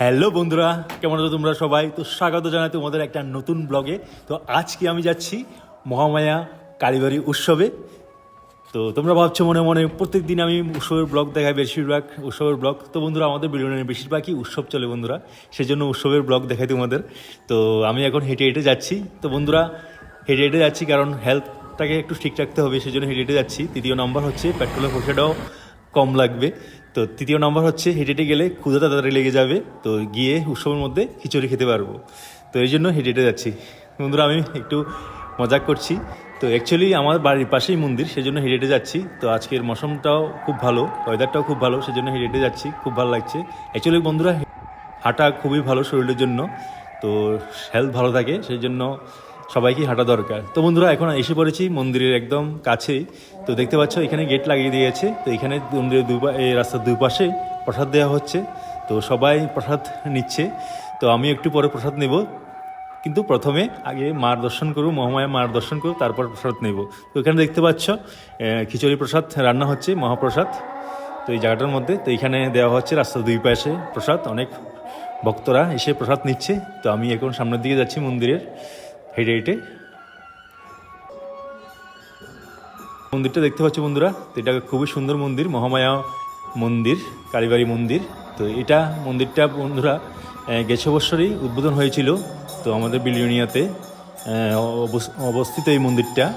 Hello বন্ধুরা, কেমন আছো তোমরা সবাই? তো স্বাগত জানাই তোমাদের একটা নতুন ব্লগে। তো আজকে আমি যাচ্ছি মহামায়া কালীবাড়ি উৎসবে। তো তোমরা ভাবছ মনে মনে প্রত্যেক দিন আমি উৎসবের ব্লগ দেখাই, বেশিরভাগ উৎসবের ব্লগ। তো বন্ধুরা, আমাদের বিলনের বেশিরভাগই উৎসব চলে বন্ধুরা। সেই জন্য উৎসবের ব্লগ দেখাই তোমাদের। তো আমি এখন হেঁটে হেঁটে যাচ্ছি। তো বন্ধুরা, হেঁটে হেঁটে যাচ্ছি কারণ হেলথটাকে একটু ঠিক রাখতে হবে সেই জন্য হেঁটে হেঁটে যাচ্ছি। তৃতীয় নম্বর হচ্ছে পেট্রোলের পয়সাটাও কম লাগবে। তো তৃতীয় নম্বর হচ্ছে হেঁটে হেঁটে গেলে ক্ষুদা তাড়াতাড়ি লেগে যাবে। তো গিয়ে উৎসবের মধ্যে খিচুড়ি খেতে পারব। তো এই জন্য হেঁটে হেঁটে যাচ্ছি। বন্ধুরা, আমি একটু মজাক করছি। তো অ্যাকচুয়ালি আমার বাড়ির পাশেই মন্দির সেই জন্য হেঁটে হেঁটে যাচ্ছি। তো আজকের মৌসুমটাও খুব ভালো ওয়েদারটাও খুব ভালো সেই জন্য হেঁটে হেঁটে যাচ্ছি। খুব ভালো লাগছে। অ্যাকচুয়ালি বন্ধুরা, হাঁটা খুবই ভালো শরীরের জন্য। তো হেলথ ভালো থাকে সেই জন্য সবাইকে হাঁটা দরকার। তো বন্ধুরা, এখন এসে পড়েছি মন্দিরের একদম কাছেই। তো দেখতে পাচ্ছ, এখানে গেট লাগিয়ে দিয়েছে। তো এখানে মন্দিরের দুই পা- এই রাস্তার দুই পাশে প্রসাদ দেওয়া হচ্ছে। তো সবাই প্রসাদ নিচ্ছে। তো আমি একটু পরে প্রসাদ নেব। কিন্তু প্রথমে আগে মার দর্শন করব, মহামায়া মার দর্শন করব, তারপর প্রসাদ নেব। তো এখানে দেখতে পাচ্ছ খিচুড়ি প্রসাদ রান্না হচ্ছে, মহাপ্রসাদ। তো এই জায়গাটার মধ্যে, তো এখানে দেওয়া হচ্ছে রাস্তার দুই পাশে প্রসাদ। অনেক ভক্তরা এসে প্রসাদ নিচ্ছে। তো আমি এখন সামনের দিকে যাচ্ছি মন্দিরের। হেঁটে হেঁটে। মন্দিরটা দেখতে পাচ্ছ বন্ধুরা? তো এটা খুবই সুন্দর মন্দির, মহামায়া মন্দির, কালীবাড়ি মন্দির। তো এটা মন্দিরটা বন্ধুরা গেছে বছরই উদ্বোধন হয়েছিল। তো আমাদের বিলিয়নিয়াতে অবস- অবস্থিত এই মন্দিরটা।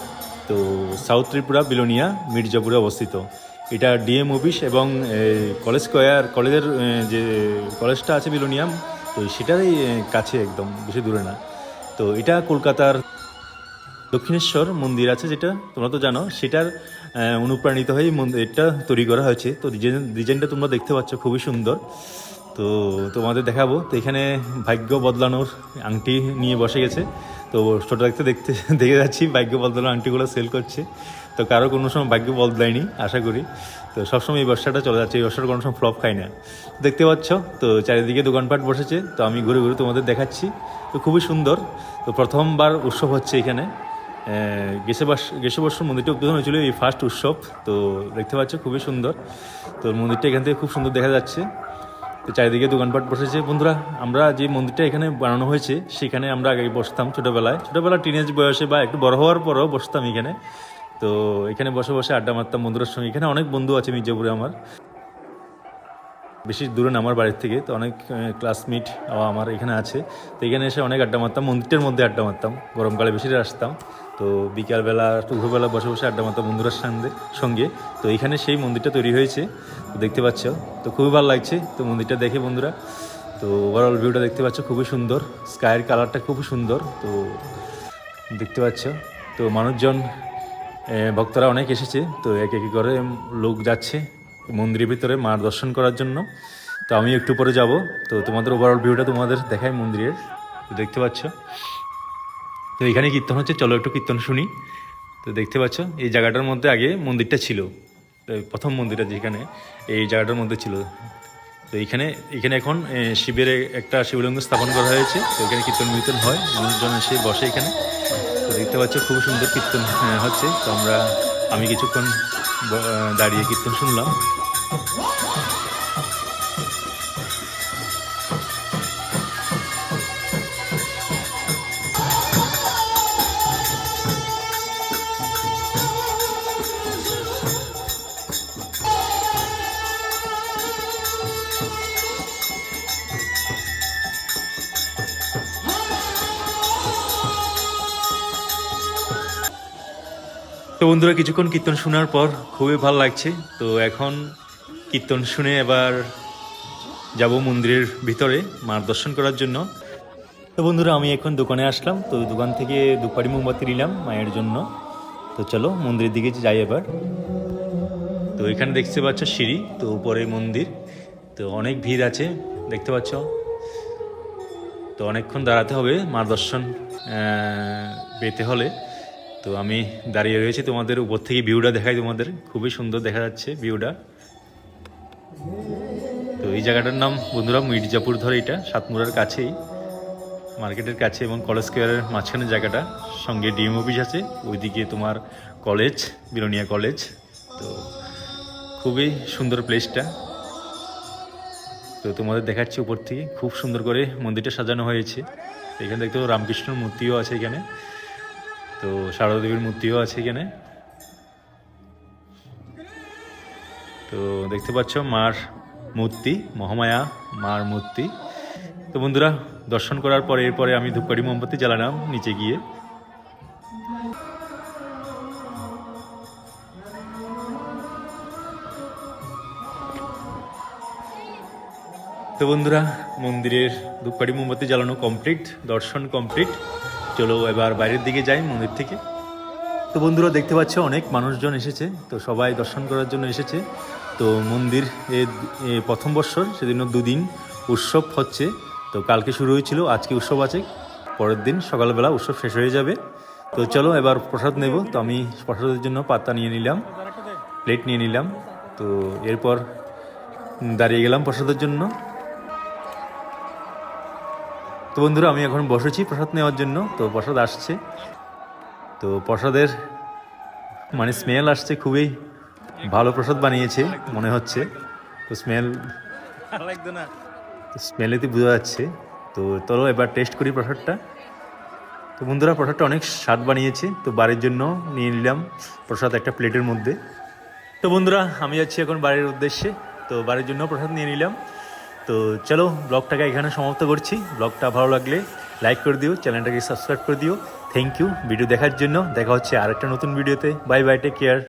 তো সাউথ ত্রিপুরা বিলোনিয়া মির্জাপুরে অবস্থিত। এটা ডিএম অফিস এবং কলেজ স্কোয়ার, কলেজের যে কলেজটা আছে বিলোনিয়াম তো সেটারই কাছে একদম, বেশি দূরে না। তো এটা কলকাতার দক্ষিণেশ্বর মন্দির আছে যেটা, তোমরা তো জানো, সেটার অনুপ্রাণিত হয়ে মন্দিরটা তৈরি করা হয়েছে। তো ডিজাইন, ডিজাইনটা তোমরা দেখতে পাচ্ছ, খুবই সুন্দর। তো তোমাদের দেখাবো, তো এখানে ভাগ্য বদলানোর আংটি নিয়ে বসে গেছে। তো ছোটো দেখতে দেখতে, দেখে যাচ্ছি, ভাগ্য বদলানোর আংটিগুলো সেল করছে। তো কারও কোনো সময় ভাগ্য বদলায়নি, আশা করি। তো সবসময় এই ব্যবসাটা চলে যাচ্ছে, এই ব্যবসাটা কোনো সময় ফ্লপ খায় না। দেখতে পাচ্ছ, তো চারিদিকে দোকানপাট বসেছে, তো আমি ঘুরে ঘুরে তোমাদের দেখাচ্ছি। তো খুবই সুন্দর, তো প্রথমবার উৎসব হচ্ছে এখানে। গেসেবাস গেসেবর্ষ মন্দিরটা উদ্বোধন হয়েছিল এই ফার্স্ট উৎসব, তো দেখতে পাচ্ছ খুবই সুন্দর। তো মন্দিরটা এখান থেকে খুব সুন্দর দেখা যাচ্ছে। তো চারিদিকে দোকানপাট বসেছে। বন্ধুরা, আমরা যে মন্দিরটা এখানে বানানো হয়েছে, সেখানে আমরা আগে বসতাম ছোটোবেলায়। ছোটোবেলা টিনেজ বয়সে বা একটু বড় হওয়ার পরেও বসতাম এখানে। তো এখানে বসে বসে আড্ডা মারতাম বন্ধুদের সঙ্গে। এখানে অনেক বন্ধু আছে মির্জাপুরে আমার। বেশি দূরে আমার বাড়ির থেকে, তো অনেক ক্লাসমেট আমার এখানে আছে। তো এখানে এসে অনেক আড্ডা মারতাম, মন্দিরটার মধ্যে আড্ডা মারতাম। গরমকালে বেশি আসতাম। তো বিকালবেলা দুপুরবেলা বসে বসে আড্ডা মারতাম বন্ধুরার সঙ্গে সঙ্গে। তো এখানে সেই মন্দিরটা তৈরি হয়েছে দেখতে পাচ্ছ। তো খুবই ভালো লাগছে, তো মন্দিরটা দেখে বন্ধুরা। তো ওভারঅল ভিউটা দেখতে পাচ্ছ, খুবই সুন্দর। স্কাইয়ের কালারটা খুবই সুন্দর, তো দেখতে পাচ্ছ। তো মানুষজন ভক্তরা অনেক এসেছে, তো এক এক করে লোক যাচ্ছে মন্দিরের ভিতরে মার দর্শন করার জন্য। তো আমি একটু পরে যাব। তো তোমাদের ওভারঅল ভিউটা তোমাদের দেখায় মন্দিরের দেখতে পাচ্ছ। তো এখানে কীর্তন হচ্ছে, চলো একটু কীর্তন শুনি। তো দেখতে পাচ্ছ, এই জায়গাটার মধ্যে আগে মন্দিরটা ছিল। প্রথম মন্দিরটা যেখানে, এই জায়গাটার মধ্যে ছিল। তো এখানে এখানে এখন শিবের একটা শিবলিঙ্গ স্থাপন করা হয়েছে। তো এখানে কীর্তন মির্তন হয়, মানুষজন এসে বসে এখানে। তো দেখতে পাচ্ছ খুব সুন্দর কীর্তন হচ্ছে। তো আমরা আমি কিছুক্ষণ দাঁড়িয়ে কীর্তন শুনলাম। বন্ধুরা, কিছুক্ষণ কীর্তন শোনার পর খুবই ভালো লাগছে। তো এখন কীর্তন শুনে এবার যাব মন্দিরের ভিতরে মার দর্শন করার জন্য। তো বন্ধুরা, আমি এখন দোকানে আসলাম। তো দোকান থেকে দুপারি মোমবাতি নিলাম মায়ের জন্য। তো চলো মন্দিরের দিকে যাই এবার। তো এখানে দেখতে পাচ্ছ সিঁড়ি, তো উপরে মন্দির। তো অনেক ভিড় আছে, দেখতে পাচ্ছ? তো অনেকক্ষণ দাঁড়াতে হবে মার দর্শন পেতে হলে। তো আমি দাঁড়িয়ে রয়েছি তোমাদের উপর থেকে ভিউটা দেখাই তোমাদের। খুবই সুন্দর দেখা যাচ্ছে ভিউটা। তো এই জায়গাটার নাম বন্ধুরা মির্জাপুর ধর এটা সাতমুড়ার কাছেই। মার্কেটের কাছে এবং কলেজ স্কোয়ারের মাঝখানে জায়গাটা। সঙ্গে ডিএম অফিস আছে, ওইদিকে তোমার কলেজ, বিলোনিয়া কলেজ। তো খুবই সুন্দর প্লেসটা। তো তোমাদের দেখাচ্ছি উপর থেকে। খুব সুন্দর করে মন্দিরটা সাজানো হয়েছে। এখানে দেখতে রামকৃষ্ণর মূর্তিও আছে এখানে। তো সারদা দেবীর মূর্তিও আছে এখানে। তো দেখতে পাচ্ছ মার মূর্তি, মহামায়া মার মূর্তি। তো বন্ধুরা, দর্শন করার পরে এরপরে আমি ধূপকাঠি মোমবাতি জ্বালালাম নিচে গিয়ে। তো বন্ধুরা, মন্দিরের ধূপকাঠি মোমবাতি জ্বালানো কমপ্লিট দর্শন কমপ্লিট চলো এবার বাইরের দিকে যাই মন্দির থেকে। তো বন্ধুরা, দেখতে পাচ্ছ অনেক মানুষজন এসেছে। তো সবাই দর্শন করার জন্য এসেছে। তো মন্দির এ প্রথম বৎসর, সেদিনও দুদিন উৎসব হচ্ছে। তো কালকে শুরু হয়েছিল, আজকে উৎসব আছে। পরের দিন সকালবেলা উৎসব শেষ হয়ে যাবে। তো চলো এবার প্রসাদ নেব। তো আমি প্রসাদের জন্য পাতা নিয়ে নিলাম, প্লেট নিয়ে নিলাম। তো এরপর দাঁড়িয়ে গেলাম প্রসাদের জন্য। তো বন্ধুরা আমি এখন বসেছি প্রসাদ নেওয়ার জন্য। তো প্রসাদ আসছে। তো প্রসাদের মানে স্মেল আসছে খুবই। ভালো প্রসাদ বানিয়েছে মনে হচ্ছে। তো স্মেল স্মেলেতে বোঝা যাচ্ছে। তো চলো এবার টেস্ট করি প্রসাদটা। তো বন্ধুরা প্রসাদটা অনেক স্বাদ বানিয়েছে। তো বাড়ির জন্য নিয়ে নিলাম প্রসাদ একটা প্লেটের মধ্যে। তো বন্ধুরা আমি যাচ্ছি এখন বাড়ির উদ্দেশ্যে। তো বাড়ির জন্য প্রসাদ নিয়ে নিলাম। তো চলো ব্লগটাকে এখানে সমাপ্ত করছি। ব্লগটা ভালো লাগলে লাইক করে দিও চ্যানেলটাকে সাবস্ক্রাইব করে দিও। থ্যাংক ইউ ভিডিও দেখার জন্য। দেখা হচ্ছে আরেকটা নতুন ভিডিওতে বাই বাই টেক কেয়ার